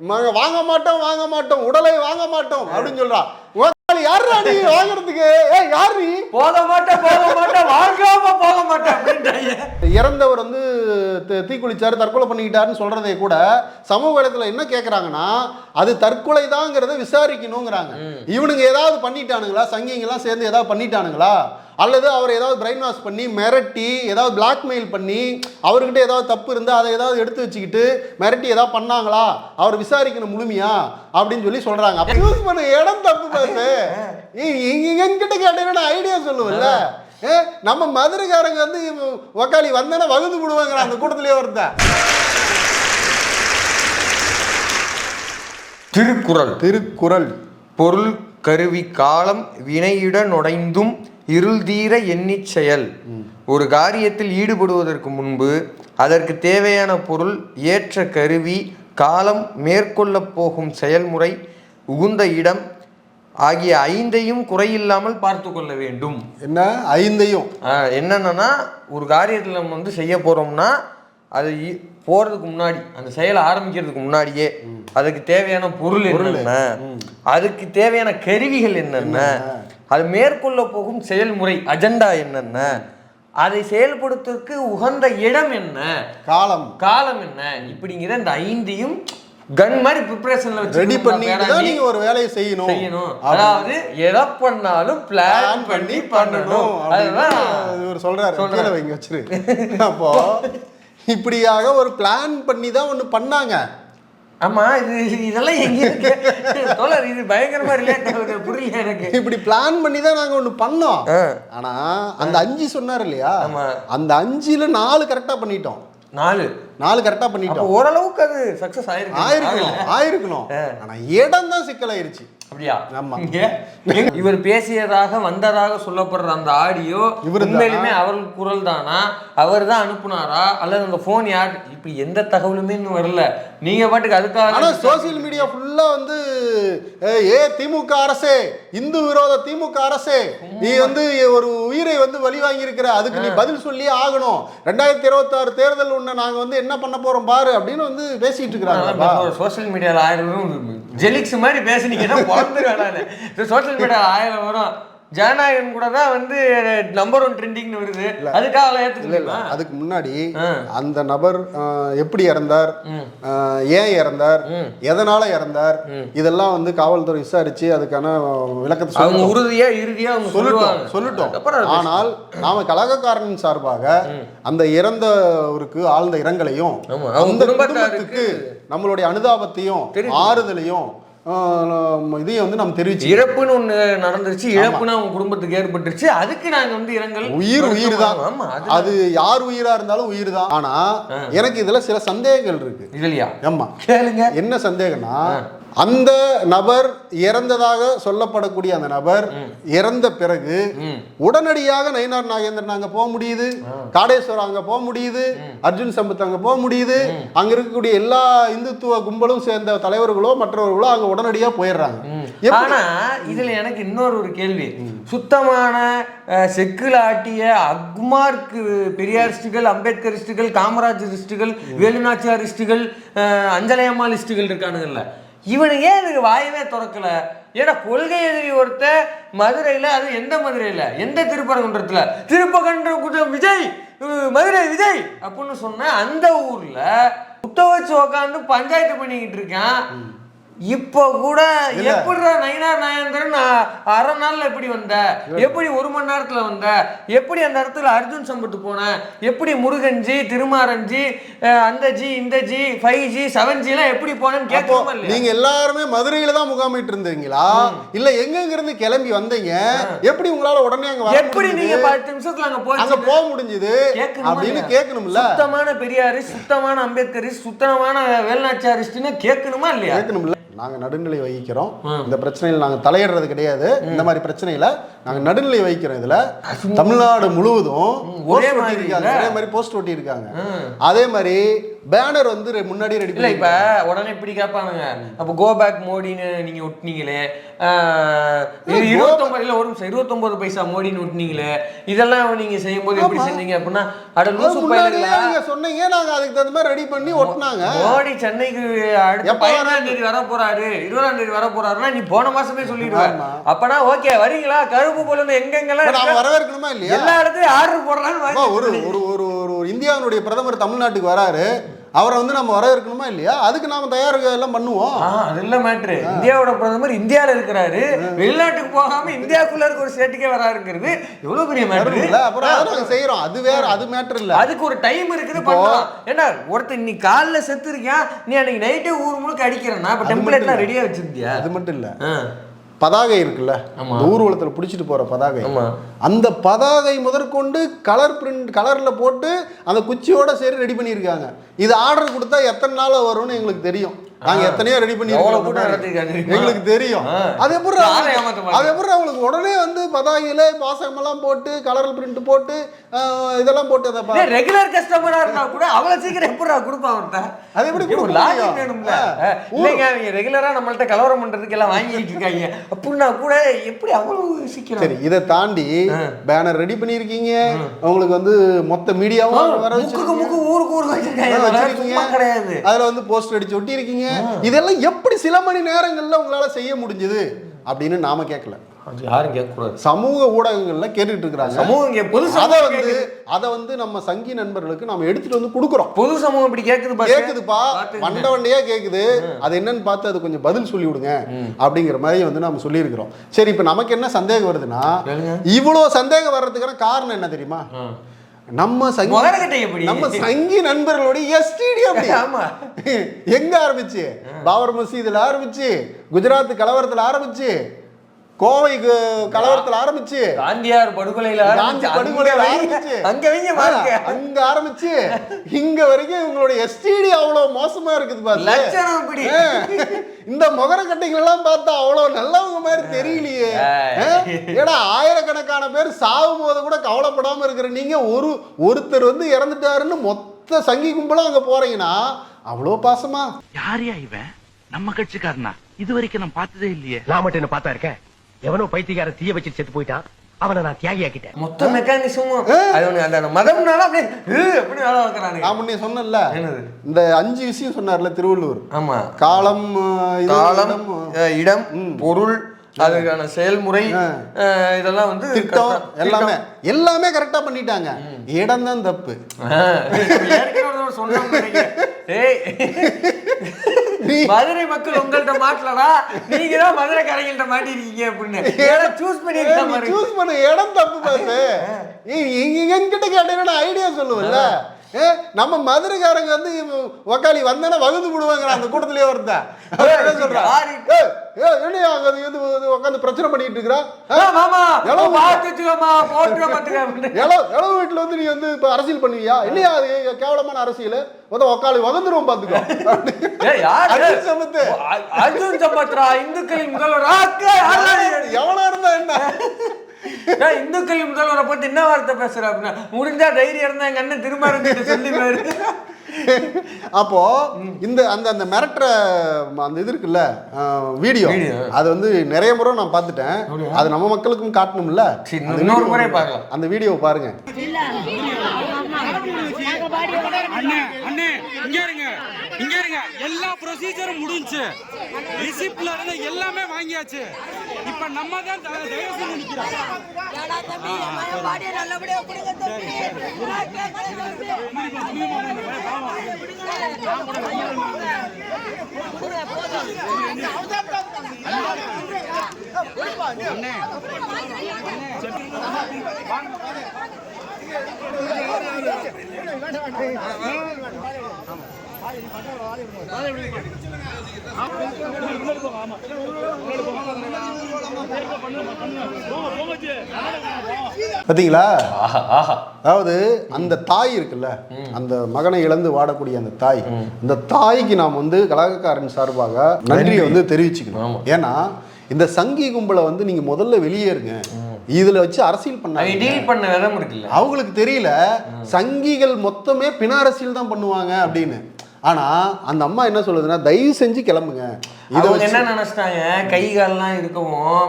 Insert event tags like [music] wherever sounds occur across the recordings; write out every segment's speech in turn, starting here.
வாங்க மாட்டோம் வாங்க மாட்டோம் உடலை வாங்க மாட்டோம் அப்படின்னு சொல்றா. யாருடா நீ வாங்குறதுக்கு? ஏ யார் நீ போக மாட்டேன் போக மாட்டேன் வாங்காம போக மாட்டேன் இறந்தவர் வந்து தீக்குளிச்சாரு தற்கொலை பண்ணிக்கிட்டாருன்னு சொல்றதை கூட சமூக வலைத்துல என்ன கேக்குறாங்கன்னா அது தற்கொலை தாங்கிறத விசாரிக்கணுங்கிறாங்க இவனுங்க ஏதாவது பண்ணிட்டானுங்களா? சங்கிங்கெல்லாம் சேர்ந்து ஏதாவது பண்ணிட்டானுங்களா? அல்லது அவர் ஏதாவது பிரைன் வாஷ் பண்ணி மிரட்டி ஏதாவது பிளாக்மெயில் பண்ணி அவர்கிட்ட ஏதாவது தப்பு இருந்தால் அதை ஏதாவது எடுத்து வச்சுக்கிட்டு மிரட்டி ஏதாவது பண்ணாங்களா? அவர் விசாரிக்கணும் முழுமையா? அப்படின்னு சொல்லி சொல்றாங்க. அப்ப யூஸ் பண்ண இடம் தப்பு பாரு [laughs] எங்கிட்ட கேட்டீங்கன்னா ஐடியா சொல்லுவல்ல? நம்ம மதுரைக்காரங்க வந்து ஒக்காளி வந்தேன்னா வகுந்து விடுவாங்க அந்த கூட்டத்திலேயே ஒருத்தன். திருக்குறள். திருக்குறள். பொருள் கருவி காலம் வினையிட நுழைந்தும் இருள் தீர எண்ணிச் செயல். ஒரு காரியத்தில் ஈடுபடுவதற்கு முன்பு அதற்கு தேவையான பொருள் ஏற்ற கருவி காலம் மேற்கொள்ளப் போகும் செயல்முறை உகுந்த இடம் ஆகிய ஐந்தையும் குறையில்லாமல் பார்த்து கொள்ள வேண்டும். என்ன? ஐந்தையும். என்னென்னா ஒரு காரியத்தில் நம்ம வந்து செய்ய போகிறோம்னா அது போறதுக்கு முன்னாடி அந்த செயலை ஆரம்பிக்கிறதுக்கு முன்னாடியே அதுக்கு தேவையான பொருள் என்னென்ன? அதுக்கு தேவையான கருவிகள் என்னென்ன? அது மேற்கொள்ள போகும் செயல்முறை அஜெண்டா என்னென்ன? அதை செயல்படுத்துறதுக்கு உகந்த இடம் என்ன? காலம். காலம் என்ன? இப்படிங்கிற இந்த ஐந்தையும் கன் மாதிரி ப்ரிப்பரேஷன்ல ரெடி பண்ணிட்டு தான் நீங்க ஒரு வேலையை செய்யணும். செய்யணும். அதாவது எதை பண்ணாலும் பிளான் பண்ணி பண்ணணும். அதுதான் இவர் சொல்றாரு. கீழே வைங்க வச்சிரு. அப்போ இப்படியாக ஒரு பிளான் பண்ணி தான் ஒண்ணு பண்ணாங்க. ஆமா இது இதெல்லாம் எங்க இருக்கு? தோழர் இது பயங்கரமா ரிலேட் ஆகுது புரியல எனக்கு. இப்படி பிளான் பண்ணி தான் நாங்க ஒண்ணு பண்ணோம். ஆ. ஆனா அந்த அஞ்சு சொன்னார் இல்லையா. அந்த அஞ்சுல நாலு கரெக்டா பண்ணிட்டோம். நாலு. நாலு கரெக்டா அப்ப பண்ணிட்டோம். ஓரளவுக்கு அது சக்சஸ் ஆயிருக்கு ஆயிருக்கணும் ஆயிருக்கணும். ஆனா இடம் தான் சிக்கலாயிருச்சு. அப்படியா? [laughs] இவர் பேசியதாக வந்ததாக சொல்லப்படுற அந்த ஆடியோ. உண்மையிலுமே அவர் குரல் தானா அவர் தான் அனுப்புனாரா? அல்லது அந்த போன் யார்? இப்படி எந்த தகவலுமே இன்னும் வரல. நீங்க பாட்டுக்கு ஆனா அதுக்காக சோசியல் மீடியா ஃபுல்லா வந்து ஏ திமுக அரசே இந்து விரோத திமுக அரசே நீ வந்து ஒரு உயிரை வந்து வழி வாங்கி இருக்கிற அதுக்கு நீ பதில் சொல்லியே ஆகணும். ரெண்டாயிரத்தி இருபத்தாறு தேர்தல் ஒண்ணு நாங்க வந்து என்ன பண்ண போறோம் பாரு அப்படின்னு வந்து பேசிட்டு இருக்கிறாங்க. சோஷியல் மீடியால ஆயிரம் ஜெலிக்ஸ் மாதிரி பேசுனீங்கன்னா சோஷியல் மீடியால ஆயிரம் வரும். ஜனநாயகன் கூட தான் வந்து நம்பர் ஒன் ட்ரெண்டிங்னு வருது. அதுக்காக அவளை அதுக்கு முன்னாடி. அந்த நபர் எப்படி இறந்தார் ஏன் இறந்தார் எதனால இறந்தார் இதெல்லாம் வந்து காவல்துறை விசாரிச்சு அதுக்கான விளக்கத்தை அவங்க. உறுதியா இறுதியா அவங்க சொல்லிட்டோம் சொல்லிட்டோம். ஆனால் நாம கழகக்காரனின் சார்பாக அந்த இறந்தவருக்கு ஆழ்ந்த இரங்கலையும் அந்த குடும்பத்துக்கு நம்மளுடைய அனுதாபத்தையும் ஆறுதலையும் இதையும் வந்து நம்ம தெரிவிச்சு இறப்புன்னு ஒண்ணு நடந்துருச்சு இழப்புன்னு அவங்க குடும்பத்துக்கு ஏற்பட்டுருச்சு. அதுக்கு நாங்க வந்து இரங்கல் உயிர் உயிர் தான் அது யார் உயிரா இருந்தாலும் உயிர் தான் ஆனா எனக்கு இதுல சில சந்தேகங்கள் இருக்கு. இதுலயா? ஆமா. கேளுங்க. என்ன சந்தேகம்னா அந்த நபர் இறந்ததாக சொல்லப்படக்கூடிய அந்த நபர் இறந்த பிறகு உடனடியாக நயினார் நாகேந்திரன் அங்க போக முடியுது. காடேஸ்வரர் அங்க போக முடியுது. அர்ஜுன் சம்பத் அங்க போக முடியுது. அங்க இருக்கக்கூடிய எல்லா இந்துத்துவ கும்பலும் சேர்ந்த தலைவர்களோ மற்றவர்களோ அங்க உடனடியா போயிடுறாங்க? ஆனா இதுல எனக்கு இன்னொரு ஒரு கேள்வி. சுத்தமான செக்குல ஆட்டிய அக்மார்க்கு பெரியாரிஸ்டுகள் அம்பேத்கரிஸ்டுகள் காமராஜரிஸ்டுகள் வேலுநாச்சியாரிஸ்டுகள் அஞ்சலையம்மா லிஸ்டுகள் இருக்கானுங்கல்ல. இவனுங்க ஏன் இதுக்கு வாயவே திறக்கல? ஏன்னா கொள்கை எதிரி ஒருத்த மதுரையில் அது எந்த மதுரையில்? எந்த திருப்பரங்குன்றத்தில்? திருப்பகன்ற விஜய் மதுரை விஜய் அப்படின்னு சொன்ன அந்த ஊரில் குத்த வச்சு உக்காந்து பஞ்சாயத்து பண்ணிக்கிட்டு இருக்கான். இப்போ கூட எப்படிடா நயினார் நாயந்திரன் அரை நாள்ல எப்படி வந்த? எப்படி ஒரு மணி நேரத்துல வந்த? எப்படி அந்த இடத்துல அர்ஜுன் சம்பத்து போன? எப்படி முருகன்ஜி திருமாரஞ்சி அஹ், அந்த ஜி இந்த G five G seven G எல்லாம் எப்படி போனேன்னு இல்லையா? நீங்க எல்லாருமே மதுரையில தான் முகாமிட்டு இருந்தீங்களா? இல்ல எங்க இருந்து கிளம்பி வந்தீங்க? எப்படி உங்களால உடனே அங்க எப்படி நீங்க? பத்து நிமிஷத்துல அங்க அங்க போய் போக முடிஞ்சது அப்படின்னு? கேட்கணும்ல. சுத்தமான பெரியாரு சுத்தமான அம்பேத்கரி சுத்தமான வேலுநாச்சியாரிஸ்ட்னு கேட்கணுமா இல்லையா? கேட்கணும்ல. நாங்க நடுநிலை வகிக்கிறோம். இந்த பிரச்சனையில் நாங்க தலையிடுறது கிடையாது. இந்த மாதிரி பிரச்சனையில நாங்க நடுநிலை வகிக்கிறோம் இதுல. தமிழ்நாடு முழுவதும் ஒரே மாதிரி போஸ்ட் ஒட்டி இருக்காங்க. அதே மாதிரி பேனர் வந்து முன்னாடியே ரெடி இல்ல இப்ப உடனே இப்படி கேட்பானுங்க அப்ப கோ பேக் மோடின்னு நீங்க ஒட்டினீங்களே இருபத்தொன்பது இல்ல ஒரு நிமிஷம் இருபத்தொன்பது பைசா மோடின்னு ஒட்டினீங்களே இதெல்லாம் நீங்க செய்யும்போது எப்படி செஞ்சீங்க அப்படின்னா அட லூசு நீங்க சொன்னீங்க நாங்க அதுக்கு தகுந்த மாதிரி ரெடி பண்ணி ஒட்டினாங்க. மோடி சென்னைக்கு அடுத்த பதினஞ்சாம் தேதி வர போறாரு இருபதாம் தேதி வர போறாருன்னா நீ போன மாசமே சொல்லிடுவேன் அப்பனா ஓகே வரீங்களா? கருப்பு போல எங்கெங்கெல்லாம் வரவேற்கணுமா இல்லையா? எல்லா இடத்துலயும் ஆர்டர் ஒரு ஒரு ஒரு ஒரு இந்தியாவினுடைய பிரதமர் தமிழ்நாட்டுக்கு வராரு. அவரை வந்து நம்ம வரவேற்கணுமா இல்லையா? அதுக்கு நாம தயார் எல்லாம் பண்ணுவோம். அது இல்ல மேட்ரு. இந்தியாவோட பிரதமர் இந்தியால இருக்கிறாரு. வெளிநாட்டுக்கு போகாம இந்தியாக்குள்ள இருக்க ஒரு ஸ்டேட்டுக்கே வராருங்கிறது எவ்வளவு பெரிய மேட்ரு? இல்ல அப்புறம் அதை நாங்க செய்யறோம் அது வேற அது மேட்டர் இல்ல. அதுக்கு ஒரு டைம் இருக்குது பண்ணலாம். ஏன்னா ஒருத்தன் நீ காலைல செத்து இருக்கியா நீ அன்னைக்கு நைட்டே ஊர் முழுக்க அடிக்கிறனா இப்ப டெம்ப்ளேட்லாம் ரெடியா வச்சிருந்தியா? அது மட்டும் இல்ல. பதாகை இருக்குல்ல ஊர்வலத்துல பிடிச்சிட்டு போற பதாகை. அந்த பதாகை முதற்கொண்டு கலர் பிரிண்ட் கலர்ல போட்டு அந்த குச்சியோட சரி ரெடி பண்ணியிருக்காங்க. இது ஆர்டர் கொடுத்தா எத்தனை நாள் வரும்னு எங்களுக்கு தெரியும். நாங்க எத்தனையோ ரெடி பண்ணி? எங்களுக்கு தெரியும். அது எப்படி? அது எப்படி அவங்களுக்கு உடனே வந்து பதாகையில பாசகமெல்லாம் போட்டு கலர் பிரிண்ட் போட்டு இதெல்லாம் போட்டு அதை ரெகுலர் கஸ்டமரா இருந்தா கூட அவ்வளவு சீக்கிரம் எப்படா அவன்கிட்ட அது எப்படி லாஜிக்? வேணும்ல. இல்லைங்க அவங்க ரெகுலரா நம்மள்ட்ட கலவரம் பண்றதுக்கு எல்லாம் வாங்கிட்டு இருக்காங்க அப்படின்னா கூட எப்படி அவ்வளவு சீக்கிரம் சரி இதை தாண்டி பேனர் ரெடி பண்ணியிருக்கீங்க உங்களுக்கு வந்து மொத்த மீடியாவும் வர வச்சிருக்கீங்க முக்கு ஊருக்கு ஊருக்கு வச்சிருக்காங்க வச்சிருக்கீங்க. அதுல வந்து போஸ்டர் அடிச்சு ஒட்டி இருக்கீங்க இதெல்லாம் எப்படி சில மணி நேரங்கள்ல உங்களால செய்ய முடிஞ்சது? அப்படின்னு நாம கேட்கல. யாரும் கேட்க கூடாது சமூக ஊடகங்கள்ல கேட்டுட்டு இருக்கிறாங்க. சமூகம் பொது அதை வந்து. அதை வந்து நம்ம சங்கி நண்பர்களுக்கு நம்ம எடுத்துட்டு வந்து கொடுக்குறோம். பொது சமூகம் இப்படி. கேக்குதுப்பா பாத்துக்கங்க. வண்ட வண்டையா கேக்குது அது என்னன்னு பார்த்து அது கொஞ்சம் பதில் சொல்லி விடுங்க அப்படிங்கிற மாதிரி வந்து நம்ம சொல்லியிருக்கிறோம். சரி இப்போ நமக்கு என்ன சந்தேகம் வருதுன்னா. இவ்வளோ சந்தேகம் வர்றதுக்கான காரணம் என்ன தெரியுமா. நம்ம சங்கி நம்ம சங்கி நண்பர்களுடைய எஸ்டிடி அப்படி [laughs] ஆமா. எங்க ஆரம்பிச்சு? பாபர் மசீதுல ஆரம்பிச்சு குஜராத் கலவரத்துல ஆரம்பிச்சு கோவை கு- கலவரத்துல ஆரம்பிச்சு. காந்தியார் படுகொலையில காந்தி படுகொலையில அங்க ஆரம்பிச்சு. வைங்க, அங்க அங்க ஆரம்பிச்சு. இங்க வரைக்கும் உங்களுடைய எஸ்டிடி அவ்வளவு மோசமா இருக்குது பாரு இந்த முகர கட்டைகள் எல்லாம் பார்த்தா அவ்வளவு நல்லவங்க மாதிரி தெரியலையே. ஏடா ஆயிரக்கணக்கான பேர் சாகும் போது கூட கவலைப்படாம இருக்கிற நீங்க ஒரு ஒருத்தர் வந்து இறந்துட்டாருன்னு மொத்த சங்கி கும்பலும் அங்க போறீங்கன்னா அவ்வளோ பாசமா? யாரையா இவன்? நம்ம கட்சிக்காரனா? இது வரைக்கும் நான் பார்த்ததே இல்லையே. நான் மட்டும் என்ன பார்த்தா இருக்கேன்? எவனோ பைத்தியக்கார தீய வச்சு செத்து போயிட்டான் அவனை நான் தியாகியாக்கிட்டேன். மொத்த மெக்கானிசமும் அது ஒண்ணு அந்த மதம்னால அப்படியே அப்படின்னு வேலை வைக்கிறானுங்க நான் முன்னே சொன்னேன்ல என்னது? இந்த அஞ்சு விஷயம் சொன்னார்ல திருவள்ளுவர். ஆமா. காலம் காலம் இடம், பொருள் அதுக்கான செயல்முறை இதெல்லாம் வந்து திட்டம் எல்லாமே எல்லாமே கரெக்டா பண்ணிட்டாங்க. இடம் தான் தப்பு. ஆஹ், மதுரை மக்கள் உங்கள்ட்ட மாட்டலடா. நீங்க தான் மதுரை கரைகள்ட்ட மாட்டிருக்கீங்க அப்படின்னு. சூஸ் இருக்கு சூஸ் பண்ண இடம் தப்பு பாத்து எங்கிட்ட கேட்டீங்கன்னா ஐடியா சொல்லுவல்ல ஏ, நம்ம மதுரைக்காரங்க வந்து ஒக்காளி வந்தேன்னா வகுந்து விடுவாங்க அந்த கூட்டத்திலேயே ஒருத்தன்? என்னையா அங்க வந்து உட்காந்து பிரச்சனை பண்ணிட்டு இருக்கிறா? எளவு வீட்டுல வந்து நீ வந்து இப்ப அரசியல் பண்ணுவியா? இல்லையா அது? கேவலமான அரசியல். வந்து உக்காளி வகுந்துரும் பாத்துக்கோ? அர்ஜுன் சம்பத்ரா இந்துக்களின் முதல்வர். எவனா இருந்தா என்ன? ஏய், இந்துக்களின் முதல்வரை பத்தி என்ன வார்த்தை பேசுற அப்படின்னா முடிஞ்சா தைரியம் இருந்தா எங்க அண்ணன் திரும்ப இருந்துட்டு சொல்லி பாரு அப்போ இந்த அந்த அந்த மிரட்டுற அந்த இது இருக்குல்ல வீடியோ Video. அது வந்து நிறைய முறை நான் பார்த்துட்டேன். அது நம்ம மக்களுக்கும் காட்டணும்ல? இன்னொரு video- முறை பார்க்கலாம். அந்த வீடியோவை பாருங்க. அண்ணே அண்ணே இங்க இருங்க. இங்க இருங்க எல்லா ப்ரொசீஜரும் முடிஞ்சுச்சு ரிசிப்ட்ல இருந்து எல்லாமே வாங்கியாச்சு இப்ப நம்ம தான் தயவு செஞ்சு நிக்கிறோம் ஏடா ஆஹா அதாவது அந்த தாய் இருக்குல்ல அந்த மகனை இழந்து வாடக்கூடிய அந்த தாய். இந்த தாய்க்கு நாம் வந்து கலகக்காரன் சார்பாக நன்றியை வந்து தெரிவிச்சுக்கணும். ஏன்னா இந்த சங்கி கும்பலை வந்து நீங்க முதல்ல வெளியேறுங்க. இதுல வச்சு அரசியல் பண்ண அவங்களுக்கு தெரியல சங்கிகள் மொத்தமே பிண அரசியல் தான் பண்ணுவாங்க அப்படின்னு. ஆனா அந்த அம்மா என்ன சொல்லுதுன்னா தயவு செஞ்சு கிளம்புங்க. இதை என்ன நினைச்சிட்டாங்க? கை கால்லாம் இருக்கவும்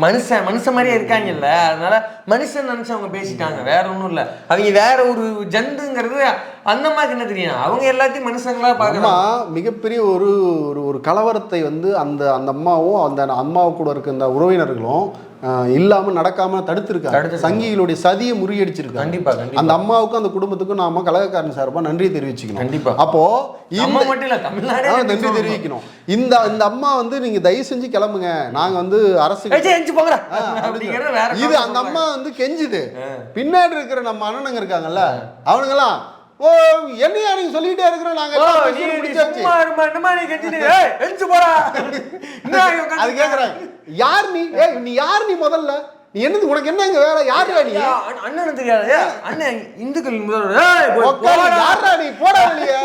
மனுஷன் மனுஷன் மாதிரியே இருக்காங்கல்ல அதனால மனுஷன் நினைச்சு அவங்க பேசிட்டாங்க. வேற ஒண்ணும் இல்ல. அவங்க வேற ஒரு ஜந்துங்கிறது அந்த மாதிரி என்ன தெரியும்? அவங்க எல்லாத்தையும் மனுஷங்களா பாக்குறாங்க மிகப்பெரிய ஒரு ஒரு ஒரு கலவரத்தை வந்து அந்த அந்த அம்மாவும் அந்த அம்மாவு கூட இருக்க அந்த உறவினர்களும் ஆஹ், இல்லாம நடக்காம தடுத்திருக்காங்க. சங்கிகளுடைய சதியை முறியடிச்சிருக்காங்க. கண்டிப்பா கண்டிப்பா. அந்த அம்மாவுக்கும் அந்த குடும்பத்துக்கும் நாம கழகக்காரன் சார்பா நன்றி தெரிவிச்சுக்கணும். கண்டிப்பா. அப்போ நன்றி. தெரிவிக்கணும். இந்த இந்த அம்மா வந்து நீங்க தயவு செஞ்சு கிளம்புங்க. நாங்க வந்து அரசு இது அந்த அம்மா. வந்து கெஞ்சுது. பின்னாடி இருக்கிற நம்ம அண்ணனுங்க இருக்காங்கல்ல அவனுங்கெல்லாம் ஓ என்னையா நீங்க சொல்லிட்டே இருக்கிறோம் நாங்க ஓ, எல்லாம் நீ- பேசி நீ முடிச்சாச்சு." சும்மா இருமா, என்னம்மா நீ கெஞ்சிட்டு, ஏய், எந்திச்சு இங்க அது கேக்குறாங்க யார் நீ? ஏய் நீ யார் நீ முதல்ல? நீ என்னது உனக்கு என்ன இங்க வேற யாருடா நீ? ஐயா, அண்ண- அண்ணனுக்கு தெரியாது அண்ணன் இந்துக்கள் முதல்வர். யாருடா நீ? போடா வெளியே.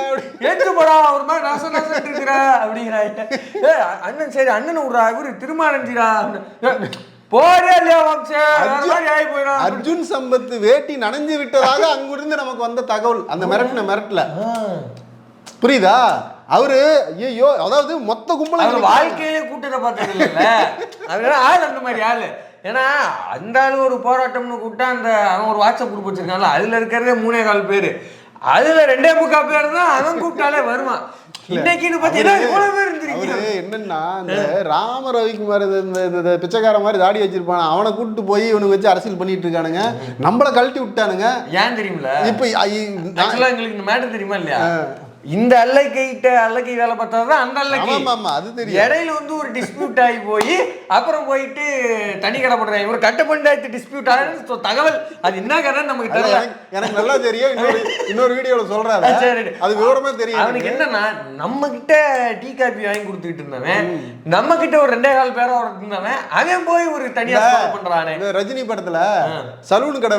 ஏத்து போடா ஒரு மாதிரி நச இருக்கிற அப்படிங்கிறாங்க. ஏய் அண்ணன் சரி அண்ணன் விடுறா இவரு திருமாரஞ்சிரா அர்ஜுன் சம்பத் வேட்டி நனைஞ்சு விட்டதாக அங்கிருந்து நமக்கு வந்த தகவல். அந்த மிரட்டின மிரட்டல. புரியுதா? அவரு ஐயோ அதாவது மொத்த கும்பல வாழ்க்கையிலே கூட்டத்தை பார்த்தது இல்லைல்ல அதனால ஆள் அந்த மாதிரி ஆளு? ஏன்னா அந்த ஆளு ஒரு போராட்டம்னு கூப்பிட்டா அந்த அவன் ஒரு வாட்ஸ்அப் குரூப் வச்சிருக்கான்ல. அதுல இருக்கிறதே மூணே கால் பேரு. அதுல ரெண்டே முக்கால் பேர் தான் அவன் கூப்பிட்டாலே வருவான். என்னன்னா இந்த ராம ரவிக்குமார் இந்த பிச்சைக்கார மாதிரி தாடி வச்சிருப்பான். அவனை கூப்பிட்டு போய் இவனுக்கு வச்சு அரசியல் பண்ணிட்டு இருக்கானுங்க. நம்மள கழட்டி விட்டானுங்க. ஏன் தெரியுமில இப்ப எங்களுக்கு இந்த மேட்டர் தெரியுமா இல்லையா? இந்த அல்லக்கைட்ட அல்லக்கை வேலை பார்த்தாதான் அந்த அல்லக்கை. அது தெரியும். இடையில வந்து ஒரு டிஸ்பியூட் ஆகி போய் அப்புறம் போயிட்டு தனி கடை போடுறாங்க. ஒரு கட்ட பஞ்சாயத்து டிஸ்பியூட் ஆகுது தகவல். அது என்ன கதை நமக்கு தெரியல. எனக்கு- நல்லா தெரியும். இன்னொரு இன்னொரு வீடியோல சொல்றாரு. சரி. அது விவரமா தெரியும் அவனுக்கு. என்னன்னா நம்ம கிட்ட டீ காபி வாங்கி கொடுத்துக்கிட்டு இருந்தவன் நம்ம கிட்ட ஒரு ரெண்டே கால் பேரா இருந்தவன் அவன் போய் ஒரு தனியா பண்றானே. ரஜினி படத்துல சலூன் கடை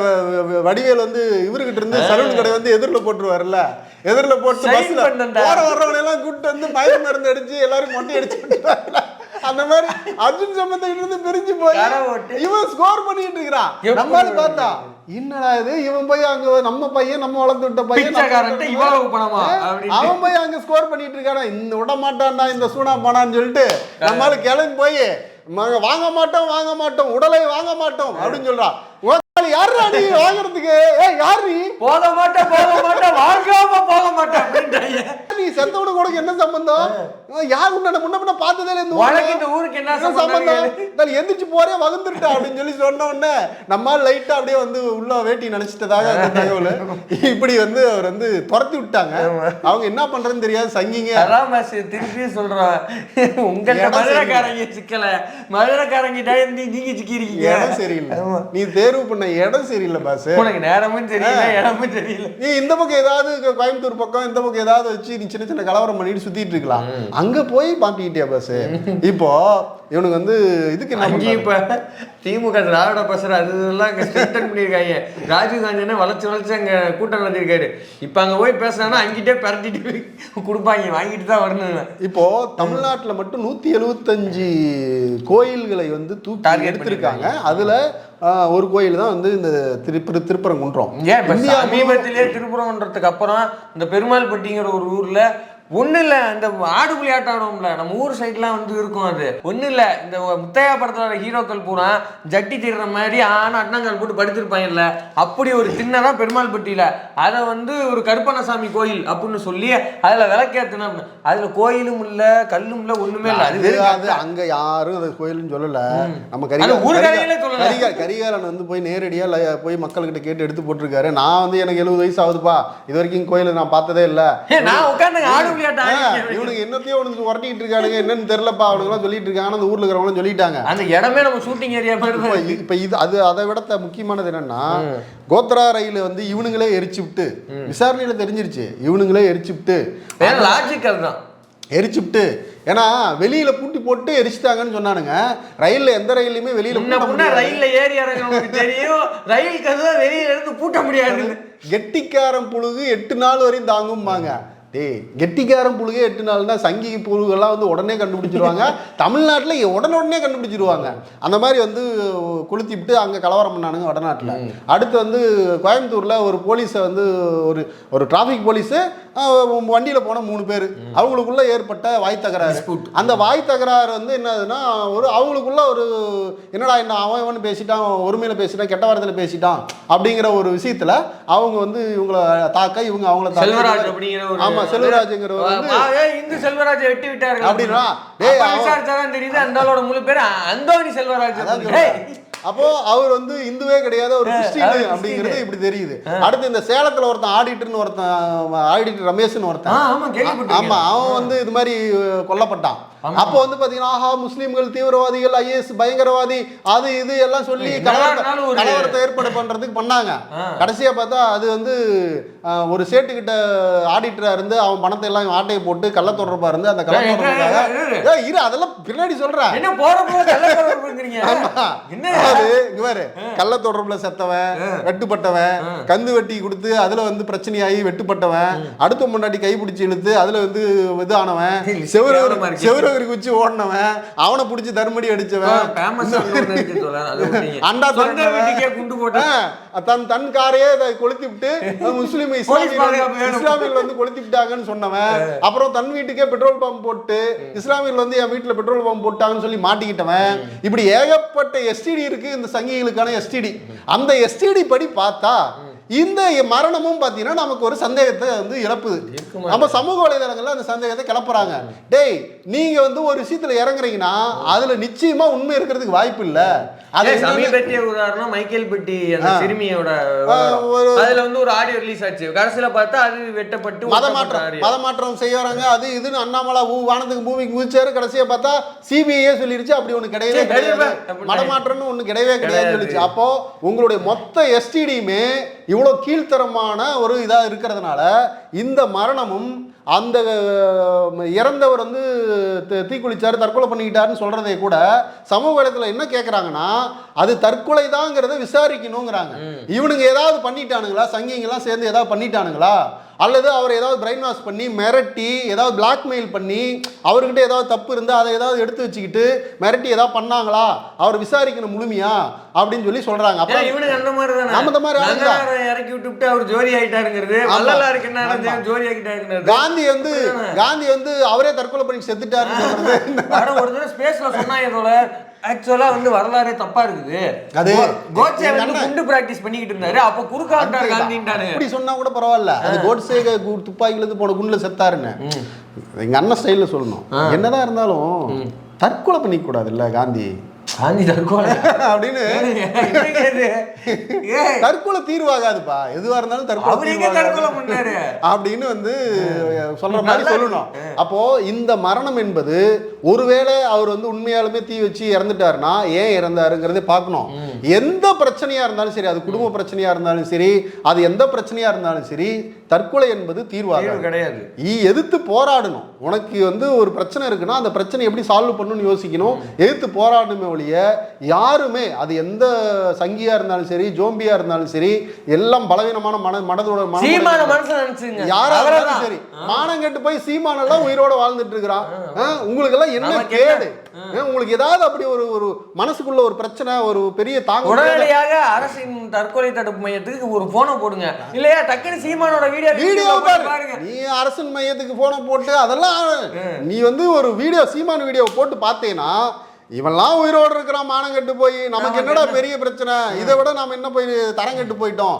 வடிவேல் வந்து இவர்கிட்ட இருந்து சலூன் கடை வந்து எதிரில் போட்டுருவாருல்ல. எதிரில் போட்டு Sign பஸ்ல பண்ணண்டா. போற வர்றவங்க எல்லாம் கூப்பிட்டு வந்து மயக்க மருந்து அடிச்சு எல்லாரும் மொட்டை அடிச்சு விட்டுருவாருல்ல. அந்த மாதிரி அர்ஜுன் சம்பந்திட்ட இருந்து பிரிஞ்சு போய் கரை ஓட்டி. இவன் ஸ்கோர் பண்ணிட்டு இருக்கிறான் எப்படி நம்மளால பார்த்தா என்னடா இது இவன் போய் அங்க நம்ம பையன் நம்ம வளர்த்து விட்ட பையன். அவன் போய் அங்க ஸ்கோர் பண்ணிட்டு இருக்கானா இந்த விட மாட்டான்டா இந்த சூனா போனான்னு சொல்லிட்டு நம்மளால கிளம்பி போய் வாங்க மாட்டோம் வாங்க மாட்டோம் உடலை வாங்க மாட்டோம் அப்படின்னு சொல்றான் உன் யாருடா நீ வாங்குறதுக்கு? ஏய் யார் நீ போக மாட்டேன் போக மாட்டேன் வாங்காம போக மாட்டேன் அப்படின்ட்டாங்க. நீ செத்தவன கூட என்ன சம்பந்தம்? யார் உன்ன முன்ன பின்ன பார்த்ததே இல்ல இந்த ஊர்ல. உனக்கு இந்த ஊருக்கு என்ன என்ன சம்பந்தம்? சம்பந்தம்? இருக்கு? நான் எந்திரிச்சு போறே வகுந்துருட்டா அப்படின்னு சொல்லி சொன்ன உடனே நம்ம லைட்டா அப்படியே வந்து உள்ள வேட்டி நினைச்சிட்டதாக அந்த தகவல். இப்படி வந்து அவர் வந்து துரத்தி விட்டாங்க. அவங்க என்ன பண்றதுன்னு தெரியாது சங்கிங்க. அதான் திருப்பி உங்கள்ட்ட இடம் மதுரைக்காரங்க சிக்கல. மதுரைக்காரங்கிட்ட இருந்து நீங்க சிக்கிருக்கீங்க சரியில்லை. நீ தேர்வு பண்ண இடம் சரியில்லை பாஸ் உனக்கு நேரமும் தெரியல இடமும் தெரியல நீ இந்த பக்கம் ஏதாவது கோயம்புத்தூர் பக்கம் இந்த பக்கம் ஏதாவது வச்சு நீ சின்ன சின்ன கலவரம் பண்ணிட்டு சுத்திட்டு இருக்கலாம். அங்க போய் மாட்டிக்கிட்டியா பாஸ் இப்போ இவனுக்கு வந்து இதுக்கு அங்கேயும்? இப்ப திமுக திராவிட பசர் அது இதெல்லாம் அங்க ஸ்ட்ரென்தன் பண்ணியிருக்காங்க. ராஜீவ் காந்தினா வளைச்சு வளைச்சு அங்க கூட்டம் நடத்திருக்காரு இப்ப அங்க போய் பேசினா அங்கிட்டே பரட்டிட்டு கொடுப்பாங்க வாங்கிட்டு தான் வரணும் இப்போ தமிழ்நாட்டுல மட்டும் நூத்தி எழுவத்தஞ்சு கோயில்களை வந்து தூக்கி எடுத்திருக்காங்க. அதுல ஒரு கோயில் தான் வந்து இந்த திருப்பர திருப்பரங்குன்றம். ஏன் சமீபத்திலே திருப்புறம்ன்றதுக்கு அப்புறம் இந்த பெருமாள்பட்டிங்கிற ஒரு ஊர்ல ஒண்ணு இல்ல இந்த ஆடு ஆடுவோம்ல நம்ம ஊர் சைட்லாம் வந்து இருக்கும் அது. ஒண்ணு இல்ல இந்த முத்தையா படத்துல வர ஹீரோக்கள் பூரா ஜட்டி தீர்ற மாதிரி ஆனா அண்ணங்கால் போட்டு படுத்திருப்பாங்கல்ல அப்படி ஒரு திண்ணதான் பெருமாள்பட்டியில. அதை வந்து ஒரு கருப்பணசாமி கோயில் அப்படின்னு சொல்லி அதுல விளக்கேத்தின அதுல கோயிலும் இல்ல கல்லும் இல்ல ஒண்ணுமே இல்ல. அது அது அங்க யாரும் அது கோயில்னு சொல்லல. நம்ம கரிகால கரிகாலன் வந்து போய் நேரடியா ல- போய் மக்கள்கிட்ட கேட்டு எடுத்து போட்டிருக்காரு. நான் வந்து எனக்கு எழுபது வயசு ஆகுதுப்பா. இது வரைக்கும் கோயிலை நான் பார்த்ததே இல்ல. நான் உட்காந்து ஆடு இவனுக்கு என்னத்தையோ உனக்கு உரட்டிட்டு இருக்கானுங்க. என்னன்னு தெரியலப்பா அவனுக்கு எல்லாம் சொல்லிட்டு இருக்காங்க. அந்த ஊர்ல இருக்கிறவங்களும் சொல்லிட்டாங்க. அந்த இடமே நம்ம ஷூட்டிங் ஏரியா மாதிரி இப்ப இது- அது அதை விட முக்கியமானது என்னன்னா கோத்ரா ரயில் வந்து இவனுங்களே எரிச்சு விட்டு விசாரணையில தெரிஞ்சிருச்சு. இவனுங்களே எரிச்சு விட்டு லாஜிக் அதுதான் எரிச்சுட்டு ஏன்னா வெளியில பூட்டி போட்டு எரிச்சிட்டாங்கன்னு சொன்னானுங்க. ரயில்ல எந்த ரயில்லையுமே வெளியில. ரயில்ல ஏறி [laughs] தெரியும். ரயில் கதவை வெளியில இருந்து பூட்ட முடியாது கெட்டிக்காரன் புழுகு எட்டு நாள் வரையும் தாங்கும்பாங்க. டேய் கெட்டிக்காரன் புழுகே எட்டு நாள்னா சங்கி புழுகெல்லாம் வந்து உடனே கண்டுபிடிச்சிருவாங்க. [laughs] தமிழ்நாட்டில் உடனே உடனே கண்டுபிடிச்சிருவாங்க. அந்த மாதிரி வந்து கொளுத்திவிட்டு அங்கே கலவரம் பண்ணானுங்க வடநாட்டில். அடுத்து வந்து கோயம்புத்தூரில் ஒரு போலீஸை வந்து ஒரு ஒரு டிராஃபிக் போலீஸு வண்டியில் போன மூணு பேர். அவங்களுக்குள்ள ஏற்பட்ட வாய் தகராறு. அந்த வாய் தகராறு வந்து என்னதுன்னா ஒரு அவங்களுக்குள்ள ஒரு என்னடா என்ன அவன் இவன் பேசிட்டான் ஒருமையில பேசிட்டான் கெட்ட வார்த்தையில பேசிட்டான் அப்படிங்கிற ஒரு விஷயத்துல அவங்க வந்து இவங்கள தாக்க இவங்க அவங்கள தாக்க. ஒரு ஆமா செல்வராஜுங்கிறவர் வந்து இந்து செல்வராஜ் வெட்டி விட்டாரு அப்படின்னா, விசாரிச்சாதான் தெரியுது அந்த ஆளோட முழு பேரு அந்தோணி செல்வராஜ். அப்போ அவர் வந்து இந்துவே கிடையாது ஒரு கிறிஸ்டின் அப்படிங்கிறது இப்படி தெரியுது. அடுத்து இந்த சேலத்துல ஒருத்தன் ஆடிட்டர்னு ஒருத்தன் ஆடிட்டர் ரமேஷ்னு ஒருத்தன். ஆமா அவன் வந்து இது மாதிரி கொல்லப்பட்டான். அப்போ வந்து பாத்தீங்கன்னா ஆஹா முஸ்லீம்கள் தீவிரவாதிகள் ஐஎஸ் பயங்கரவாதி அது இது எல்லாம் சொல்லி கலவரத்தை ஏற்பாடு பண்றதுக்கு பண்ணாங்க. கடைசியா பார்த்தா அது வந்து ஒரு சேட்டுக்கிட்ட ஆடிட்டரா இருந்து அவன் பணத்தை எல்லாம் ஆட்டையை போட்டு கள்ள தொடர்பா இருந்து அந்த கள்ள ஏய், இரு அதெல்லாம் பின்னாடி சொல்றேன் என்ன போற. என்ன? அதாவது இங்க பாரு கள்ள தொடர்புல செத்தவன் வெட்டுப்பட்டவன் கந்து வெட்டி கொடுத்து அதுல வந்து பிரச்சனையாகி வெட்டுப்பட்டவன் அடுத்த முன்னாடி கை பிடிச்சி இழுத்து அதுல வந்து இது ஆனவன் [laughs] இல்ல, செவரு கேவலமா இருக்கு. செவரவரி குச்சி ஓடினவன் அவனை பிடிச்சி தர்மடி அடிச்சவன். [laughs] அண்டா சொந்த குண்டு போட்டு. ஆ, தன் தன் காரையே கொளுத்தி விட்டு [laughs] முஸ்லீம். இஸ்லாமியர்கள் வந்து கொளுத்தி விட்டாங்கன்னு சொன்னவன். அப்புறம் தன் வீட்டுக்கே பெட்ரோல் பம்ப் போட்டு இஸ்லாமியர்கள் வந்து என் வீட்டுல பெட்ரோல் பம்ப் போட்டாங்கன்னு சொல்லி மாட்டிக்கிட்டவன். இப்படி ஏகப்பட்ட எஸ்டிடி இருக்கு. இந்த சங்கிகளுக்கான எஸ்டிடி அந்த எஸ்டிடி படி பார்த்தா இந்த மரணமும் பார்த்தீங்கன்னா நமக்கு ஒரு சந்தேகத்தை வந்து இழப்புது. நம்ம சமூக வலைதளங்கள்ல அந்த சந்தேகத்தை கிளப்புறாங்க. டேய் நீங்க வந்து ஒரு விஷயத்துல இறங்குறீங்கன்னா அதுல நிச்சயமா உண்மை இருக்கிறதுக்கு வாய்ப்பு இல்ல. அது சமீபத்திய உதாரணம் மைக்கேல் பெட்டி அந்த. சிறுமியோட அதுல வந்து ஒரு ஆடியோ ரிலீஸ் ஆச்சு. கடைசியில பார்த்தா அது வெட்டப்பட்டு மத ஒட்டப்பட்ட மாற்றம் audio. மத மாற்றம் செய்யறாங்க அது இதுன்னு அண்ணாமலா ஊ வானத்துக்கு பூமிக்கு குதிச்சாரு. கடைசியா பார்த்தா சிபிஐயே சொல்லிருச்சு. அப்படி ஒண்ணு கிடையவே கிடையாது. கண்டிப்பா. மத மாற்றம்னு ஒண்ணு கிடையவே கிடையாது கிடையாது. சொல்லிச்சு. அப்போ உங்களுடைய மொத்த எஸ்டிடியுமே இவ்வளவு கீழ்த்தரமான ஒரு இதா இருக்கிறதுனால இந்த மரணமும் அந்த இறந்தவர் வந்து தி- தீக்குளிச்சாரு தற்கொலை பண்ணிக்கிட்டாருன்னு சொல்றதே கூட சமூக வலைத்துல என்ன கேக்குறாங்கன்னா அது தற்கொலை தாங்கிறத விசாரிக்கணுங்கிறாங்க இவனுங்க ஏதாவது பண்ணிட்டானுங்களா? சங்கிங்கெல்லாம் சேர்ந்து ஏதாவது பண்ணிட்டானுங்களா? அல்லது அவர் ஏதாவது பிரைன் வாஷ் பண்ணி மிரட்டி ஏதாவது பிளாக்மெயில் பண்ணி அவர்கிட்ட ஏதாவது தப்பு இருந்தால் அதை ஏதாவது எடுத்து வச்சுக்கிட்டு மிரட்டி ஏதாவது பண்ணாங்களா? அவர் விசாரிக்கணும் முழுமையா? அப்படின்னு சொல்லி சொல்றாங்க. அப்புறம் இவனுக்கு அந்த மாதிரி தானே இந்த மாதிரி இறக்கி விட்டுவிட்டு அவர் ஜோரி ஆயிட்டாருங்கிறது. வள்ளலாருக்கு என்ன ஜோரி ஆகிட்டாருங்கிறது காந்தி வந்து காந்தி வந்து அவரே தற்கொலை பண்ணி வர ஒரு தடவை ஸ்பேஸ்ல சொன்னாங்க இதோட ஆக்சுவலா வந்து வரலாறே தப்பா இருக்குது. அது கோ- கோட்சே எங்க வந்து. குண்டு பிராக்டிஸ் பண்ணிக்கிட்டு இருந்தாரு. அப்ப குறுக்கா விட்டாரு காந்தின்ட்டாரு. அப்படி சொன்னா கூட பரவாயில்ல. அது கோட்ஸே கு- துப்பாக்கில இருந்து போன குண்டுல செத்தாருன்னு. எங்க அண்ணன் ஸ்டைல்ல சொல்லணும். என்னதான் இருந்தாலும் தற்கொலை பண்ணிக்க கூடாதுல்ல காந்தி. காந்தி தற்கொலை [laughs] அப்படின்னு தற்கொலை தீர்வாகாதுப்பா. எதுவா இருந்தாலும் தற்கொலை. தற்கொலை அப்படின்னு வந்து சொல்ற மாதிரி சொல்லணும். அப்போ இந்த மரணம் என்பது ஒருவேளை அவர் வந்து உண்மையாலுமே தீ வச்சு இறந்துட்டாருன்னா ஏன் இறந்தாருங்கிறதை பார்க்கணும். எந்த பிரச்சனையா இருந்தாலும் சரி அது குடும்ப பிரச்சனையா இருந்தாலும் சரி அது எந்த பிரச்சனையா இருந்தாலும் சரி தற்கொலை என்பது தீர்வு தீர்வாகும் கிடையாது எதிர்த்து போராடணும். உனக்கு வந்து ஒரு பிரச்சனை இருக்குன்னா அந்த பிரச்சனை எப்படி சால்வ் பண்ணணும்னு யோசிக்கணும். எதிர்த்து போராடணுமே ஒழிய யாருமே அது எந்த சங்கியா இருந்தாலும் சரி ஜோம்பியா இருந்தாலும் சரி எல்லாம் பலவீனமான மன மனதோட மன சீமான மனசுல நினைச்சுங்க. யாரா இருந்தாலும். சரி. மானம் கெட்டு போய் சீமானெல்லாம் உயிரோட வாழ்ந்துட்டு இருக்கிறான். உங்களுக்கு எல்லாம் என்ன கேடு? உங்களுக்கு ஏதாவது அப்படி ஒரு ஒரு மனசுக்குள்ள ஒரு பிரச்சனை ஒரு பெரிய தாங்க உடனடியாக அரசின் தற்கொலை தடுப்பு மையத்துக்கு ஒரு போனை போடுங்க. இல்லையா டக்குனு சீமானோட வீடியோ வீடியோ பாரு. பாருங்க. நீ அரசன் மையத்துக்கு போன போட்டு அதெல்லாம் நீ வந்து ஒரு வீடியோ சீமான் வீடியோ போட்டு பார்த்தேன்னா இவன்லாம் உயிரோடு இருக்கிறான் மானம் கெட்டு போய். நமக்கு என்னடா பெரிய பிரச்சனை? இதை விட நாம என்ன போய் தரம் கெட்டு போயிட்டோம்.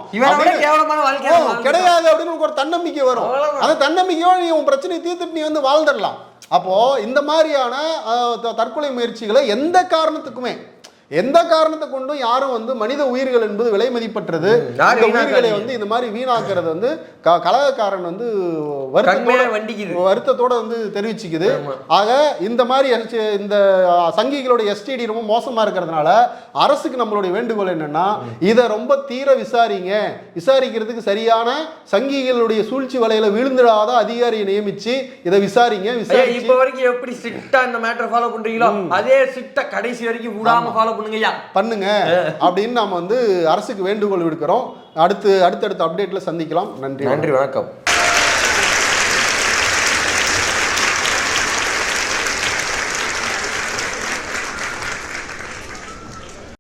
கிடையாது அப்படின்னு ஒரு தன்னம்பிக்கை வரும். அந்த தன்னம்பிக்கையோட நீ உன் பிரச்சனையை தீர்த்துட்டு நீ வந்து வாழ்ந்துடலாம். அப்போ இந்த மாதிரியான தற்கொலை முயற்சிகளை எந்த காரணத்துக்குமே எந்த காரணத்தை கொண்டும் யாரும் வந்து மனித உயிர்கள் என்பது விலை மதிப்பற்றது? உயிர்களை. வந்து இந்த மாதிரி வீணாக்குறது வந்து கலகக்காரன் வந்து வருத்தத்தோட வந்து தெரிவிச்சுக்குது. ஆக இந்த மாதிரி இந்த சங்கிகளோட எஸ்டிடி ரொம்ப மோசமா இருக்கிறதுனால அரசுக்கு நம்மளுடைய வேண்டுகோள் என்னன்னா இதை ரொம்ப தீர விசாரிங்க. விசாரிக்கிறதுக்கு சரியான சங்கிகளுடைய சூழ்ச்சி வலையில விழுந்துடாத அதிகாரியை நியமிச்சு இதை விசாரிங்க விசாரிச்சு இப்ப வரைக்கும் எப்படி ஸ்ட்ரிக்டா இந்த மேட்டர் ஃபாலோ பண்றீங்களோ அதே ஸ்ட்ரிக்டா கடைசி வரைக்கும் விடாம ஃபாலோ பண்ணுங்க. ஐயா பண்ணுங்க அப்படின்னு நாம வந்து அரசுக்கு வேண்டுகோள் விடுக்கிறோம். அடுத்து அடுத்தடுத்த அப்டேட்ல சந்திக்கலாம். நன்றி நன்றி வணக்கம்.